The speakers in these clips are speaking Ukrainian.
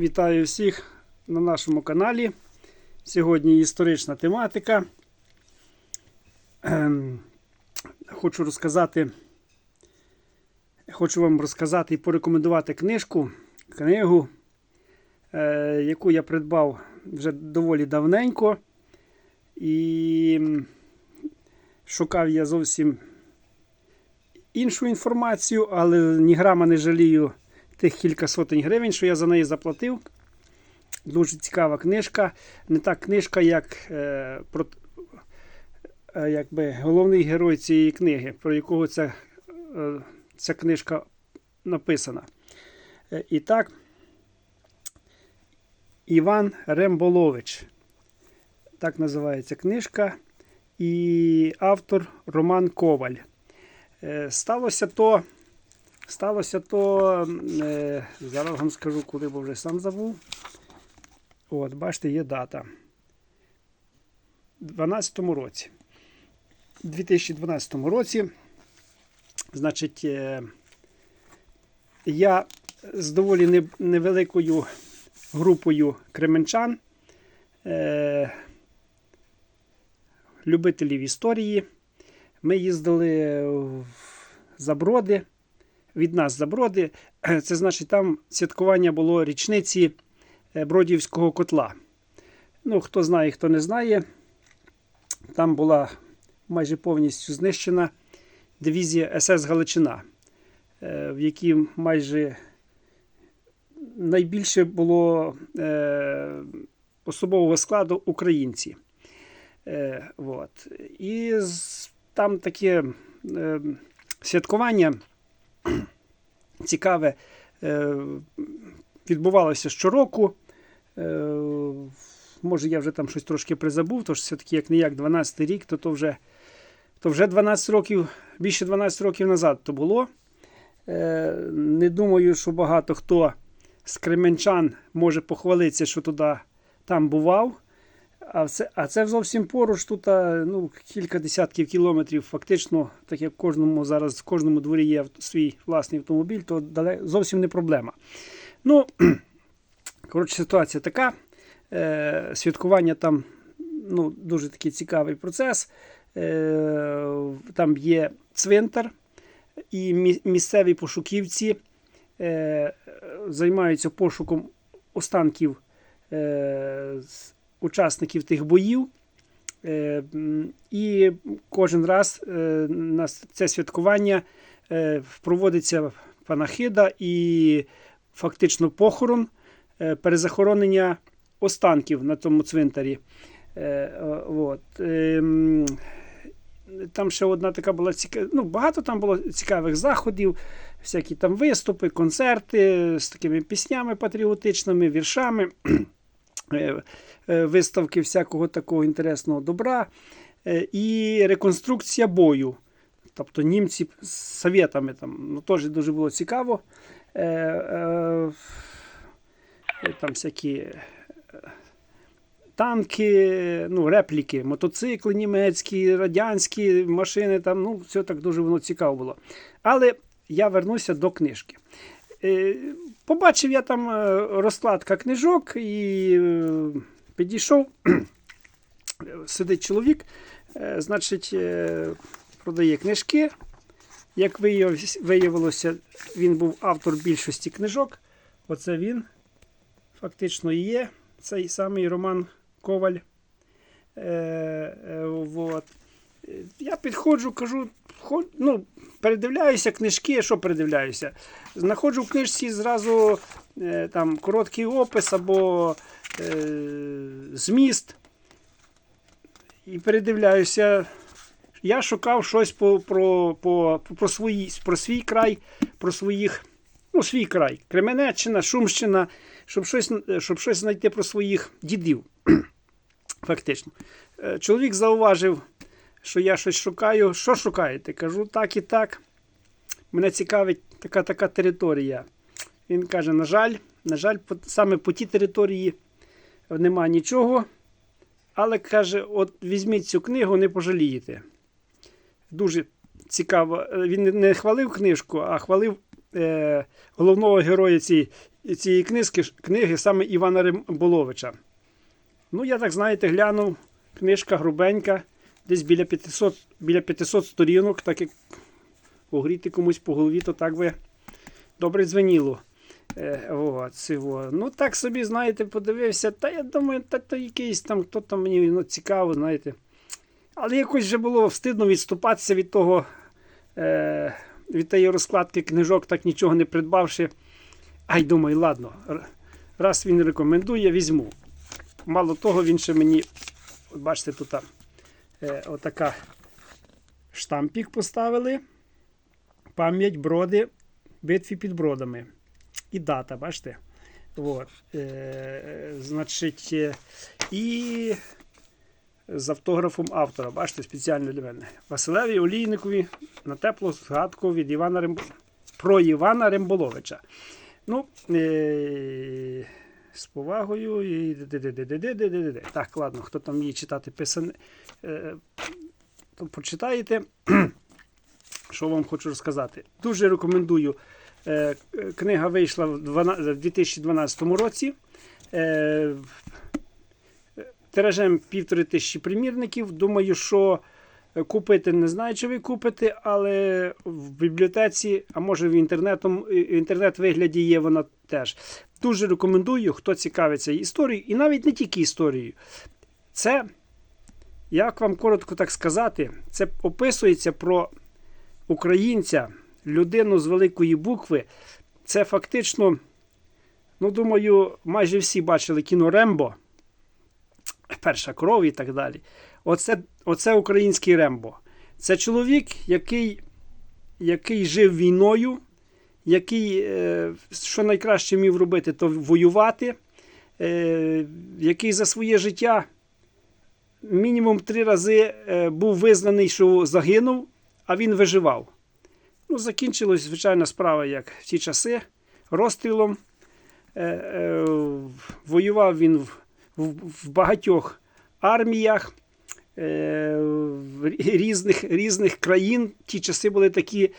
Вітаю всіх на нашому каналі. Сьогодні історична тематика. Ем, Хочу розказати, хочу вам розказати і порекомендувати книжку, книгу, е, яку я придбав вже доволі давненько. І шукав я зовсім іншу інформацію, але ні грама не жалію тих кілька сотень гривень, що я за неї заплатив. Дуже цікава книжка. Не та книжка, як е, про, е, якби головний герой цієї книги, про якого ця, е, ця книжка написана. Е, і так, Іван Ремболович. Так називається книжка. І автор Роман Коваль. Е, сталося то. Сталося то, е, зараз вам скажу, коли, бо вже сам забув. От, бачите, є дата. У 2012 році. У 2012 році, значить, е, я з доволі невеликою групою кременчан, е, любителів історії. Ми їздили в Заброди від нас за броди. Це значить, там святкування було річниці е, Бродівського котла. Ну, хто знає, хто не знає, там була майже повністю знищена дивізія СС Галичина, е, в якій майже найбільше було е, особового складу українці. Е. І там таке е, святкування цікаве е, відбувалося щороку. Е, Може, я вже там щось трошки призабув, тож все-таки як не як 12 рік, то, то, вже, то вже 12 років, більше 12 років назад то було. Е, Не думаю, що багато хто з кременчан може похвалитися, що туди там бував. А це, а це зовсім поруч, тут ну, кілька десятків кілометрів. Фактично, так як в кожному зараз в кожному дворі є свій власний автомобіль, то зовсім не проблема. Ну, коротше, ситуація така. Е, святкування там ну, дуже такий цікавий процес. Е, там є цвинтар, і місцеві пошуківці е, займаються пошуком останків. Е, учасників тих боїв. Е, І кожен раз е, на це святкування е, проводиться панахида і фактично похорон, перезахоронення останків на тому цвинтарі. От. Е, Там ще одна така була цікава. Ну, багато там було цікавих заходів, всякі там виступи, концерти з такими піснями патріотичними, віршами. Е, е, виставки всякого такого інтересного добра е, і реконструкція бою. Тобто німці з совєтами там ну, теж дуже було цікаво. Е, е, там всякі танки, ну, репліки, мотоцикли німецькі, радянські машини, там, ну, все так дуже воно цікаво було. Але я вернуся до книжки. Е, Побачив я там е, розкладка книжок і е, підійшов. Сидить чоловік, значить, продає книжки. Як виявилося, він був автор більшості книжок. Оце він фактично і є. Цей самий Роман Коваль. Е, е, вот. Я підходжу, кажу, ну, передивляюся книжки, що передивляюся? Знаходжу в книжці зразу е, там, короткий опис або е, зміст. І передивляюся. Я шукав щось по, про, по, про, свої, про свій край, про своїх, ну, свій край, Кременеччина, Шумщина, щоб щось, щоб щось знайти про своїх дідів. Фактично. Е, Чоловік зауважив, що я щось шукаю. Що шукаєте? Кажу, так і так. Мене цікавить така така територія. Він каже: на жаль, на жаль, саме по тій території нема нічого. Але каже: от візьміть цю книгу, не пожалієте. Дуже цікаво. Він не хвалив книжку, а хвалив е, головного героя цієї, цієї книжки, книги, саме Івана Римболовича. Ну, я так знаєте, глянув, книжка грубенька, десь біля 500, біля 500 сторінок, так як погріти комусь по голові, то так би добре дзвеніло. Е, о, цього. Ну, так собі, знаєте, подивився. Та я думаю, та то якийсь там, хто там мені ну, цікаво, знаєте. Але якось вже було встидно відступатися від того, е, від тієї розкладки книжок, так нічого не придбавши. Ай, думаю, ладно, раз він рекомендує, візьму. Мало того, він ще мені, от бачите, тут а, е, отака штампік поставили. Пам'ять броди, битві під бродами. І дата, бачите? От. Е, значить, е, і з автографом автора. Бачите, спеціально для мене. Василеві Олійникові на теплу згадку від Івана Римбо... про Івана Римболовича. Ну, е... з повагою і. Так, ладно, хто там її читати писане. То почитаєте. Що вам хочу розказати? Дуже рекомендую. Е, Книга вийшла в 2012 році. Е, Тиражем півтори тисячі примірників. Думаю, що е, купити не знаю, чи ви купите, але в бібліотеці, а може в інтернетом, інтернет-вигляді є вона теж. Дуже рекомендую, хто цікавиться історією, і навіть не тільки історією. Це, як вам коротко так сказати, це описується про українця, людину з великої букви. Це фактично, ну думаю, майже всі бачили кіно Рембо, Перша кров і так далі. Оце, оце український Рембо. Це чоловік, який, який жив війною, який, е, що найкраще міг робити, то воювати, е, який за своє життя мінімум три рази е, був визнаний, що загинув, а він виживав. Ну, закінчилась звичайна справа, як в ті часи, розстрілом. Е, е, воював він в, багатьох арміях різних, різних країн. Ті часи були такі,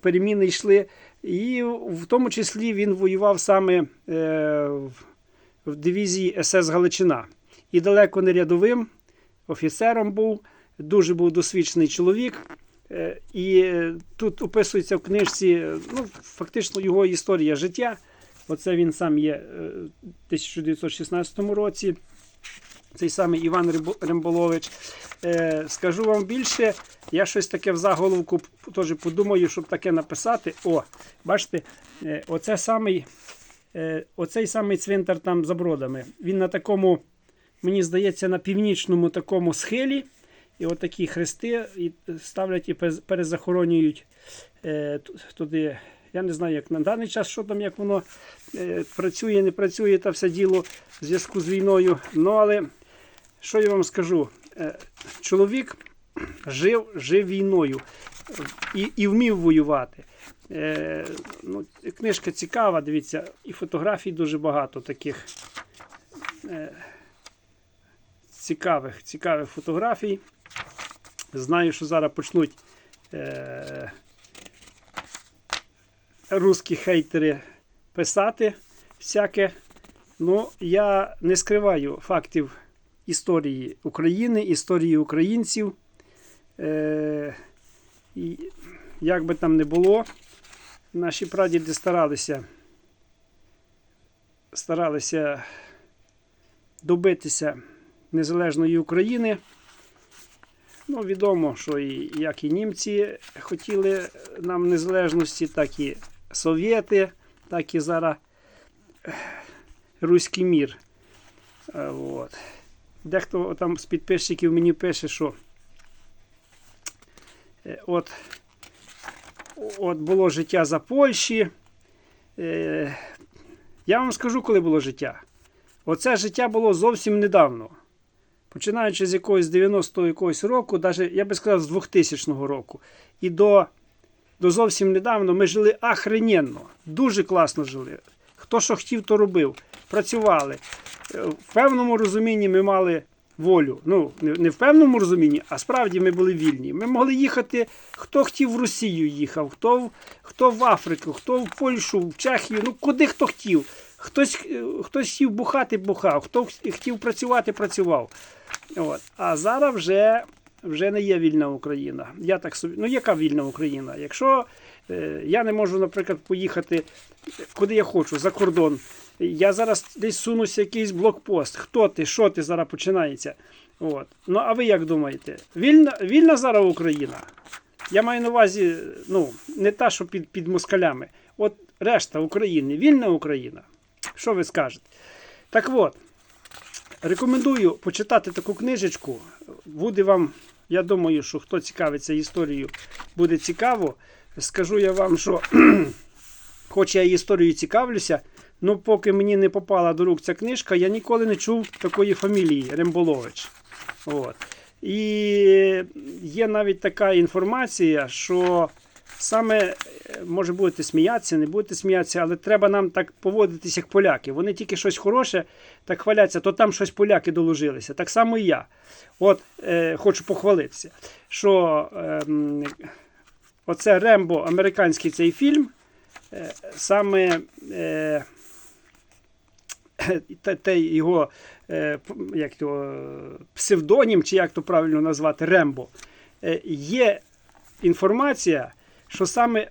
переміни йшли. І в тому числі він воював саме в дивізії СС Галичина. І далеко не рядовим офіцером був, дуже був досвідчений чоловік. Е, І е, тут описується в книжці е, ну, фактично його історія життя. Оце він сам є в 1916 році. Цей самий Іван Ремболович. Скажу вам більше, я щось таке в заголовку теж подумаю, щоб таке написати. О, бачите, оце самий, оцей самий цвинтар там за бродами. Він на такому, мені здається, на північному такому схилі. І отакі хрести ставлять і перезахоронюють е, туди. Я не знаю, як на даний час, що там, як воно е, працює, не працює та все діло в зв'язку з війною. Ну, але що я вам скажу? Е, чоловік жив, жив війною і, і вмів воювати. Е, ну, книжка цікава, дивіться, і фотографій дуже багато таких е, цікавих, цікавих фотографій. Знаю, що зараз почнуть е, русські хейтери писати всяке. Ну, я не скриваю фактів історії України, історії українців. Е, і як би там не було, наші прадіди старалися, старалися добитися незалежної України. Ну, відомо, що і як і німці хотіли нам незалежності, так і совєти, так і зараз руський мір. Е, От. Дехто там з підписчиків мені пише, що е, от, от було життя за Польщі. Е, Я вам скажу, коли було життя. Оце життя було зовсім недавно. Починаючи з якогось 90-го якогось року, навіть, я би сказав, з 2000 року. І до, до зовсім недавно ми жили ахрененно. Дуже класно жили. Хто що хотів, то робив. Працювали. Е, В певному розумінні ми мали волю. Ну, не в певному розумінні, а справді ми були вільні. Ми могли їхати, хто хотів в Росію їхав, хто в, хто в Африку, хто в Польщу, в Чехію, ну куди хто хотів. Хтось, е, хтось хотів бухати, бухав, хто хотів працювати, працював. От. А зараз вже, вже не є вільна Україна. Я так собі, ну яка вільна Україна? Якщо е, я не можу, наприклад, поїхати куди я хочу, за кордон. Я зараз десь сунуся якийсь блокпост. Хто ти, що ти зараз починається? От. Ну, а ви як думаєте? Вільна, вільна зараз Україна? Я маю на увазі, ну, не та, що під, під москалями. От решта України, вільна Україна. Що ви скажете? Так от, рекомендую почитати таку книжечку. Буде вам, я думаю, що хто цікавиться історією, буде цікаво. Скажу я вам, що хоч я історією цікавлюся, ну поки мені не попала до рук ця книжка, я ніколи не чув такої фамілії Ремболович. От. І є навіть така інформація, що саме е, може будете сміятися, не будете сміятися, але треба нам так поводитися, як поляки. Вони тільки щось хороше так хваляться, то там щось поляки доложилися. Так само і я. От е, хочу похвалитися, що ем, оце Рембо, американський цей фільм, е, саме е, те, його е, як його, е, псевдонім, чи як то правильно назвати, Рембо, е, є інформація, що саме.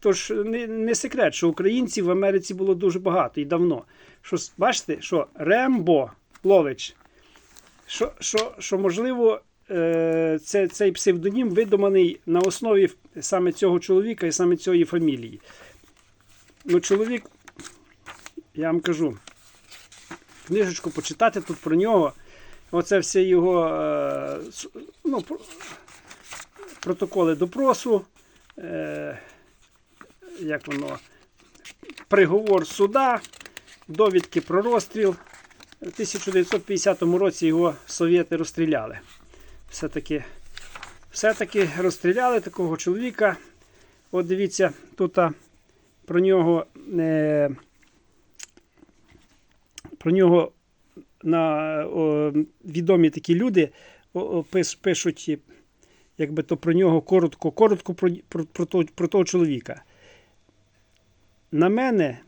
Тож не, не секрет, що українців в Америці було дуже багато і давно. Що, бачите, що Рембо Лович, що, що, що можливо, е, це, цей псевдонім видуманий на основі саме цього чоловіка і саме цієї фамілії. Ну, чоловік, я вам кажу, книжечку почитати тут про нього. Оце все його е, ну, протоколи допросу. Е, як воно, приговор суда, довідки про розстріл. У 1950 році його совєти розстріляли. Все-таки, все-таки розстріляли такого чоловіка. От дивіться, тут про нього, е, про нього на, о, відомі такі люди о, о, пиш, пишуть, якби то про нього коротко, коротко про, про, про, того, про того чоловіка. На мене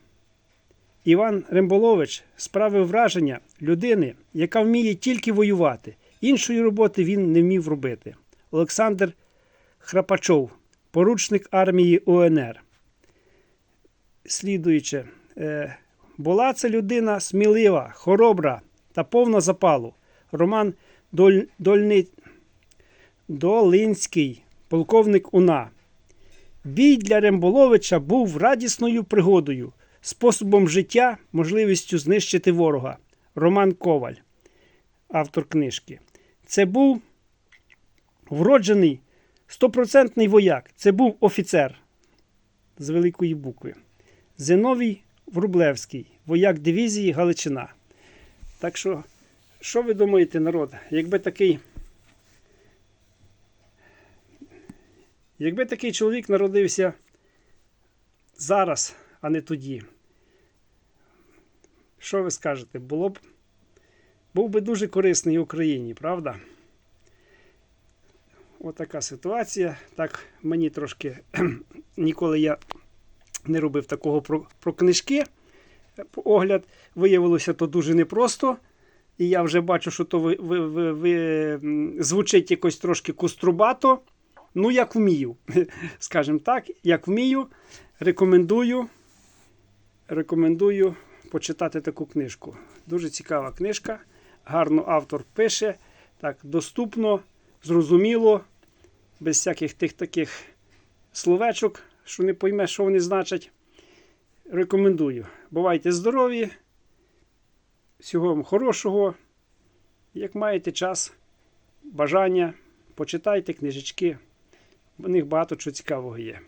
Іван Ремболович справив враження людини, яка вміє тільки воювати. Іншої роботи він не вмів робити. Олександр Храпачов, поручник армії УНР. Слідуючи, е, була це людина смілива, хоробра та повна запалу. Роман Доль, Дольни, Долинський, полковник УНА. Бій для Ремболовича був радісною пригодою, способом життя, можливістю знищити ворога. Роман Коваль, автор книжки. Це був вроджений стопроцентний вояк. Це був офіцер з великої букви. Зиновій Врублевський, вояк дивізії Галичина. Так що, що ви думаєте, народ, якби такий. Якби такий чоловік народився зараз, а не тоді, що ви скажете? Було б був би дуже корисний Україні, правда? Отака ситуація. Так, мені трошки ніколи я не робив такого про, про книжки. Огляд виявилося то дуже непросто. І я вже бачу, що то ви, ви, ви, ви, звучить якось трошки куструбато. Ну, як вмію, скажімо так, як вмію, рекомендую, рекомендую почитати таку книжку. Дуже цікава книжка. Гарно автор пише, так, доступно, зрозуміло, без всяких тих таких словечок, що не пойме, що вони значать. Рекомендую. Бувайте здорові, всього вам хорошого. Як маєте час, бажання, почитайте книжечки. В них багато чого цікавого є.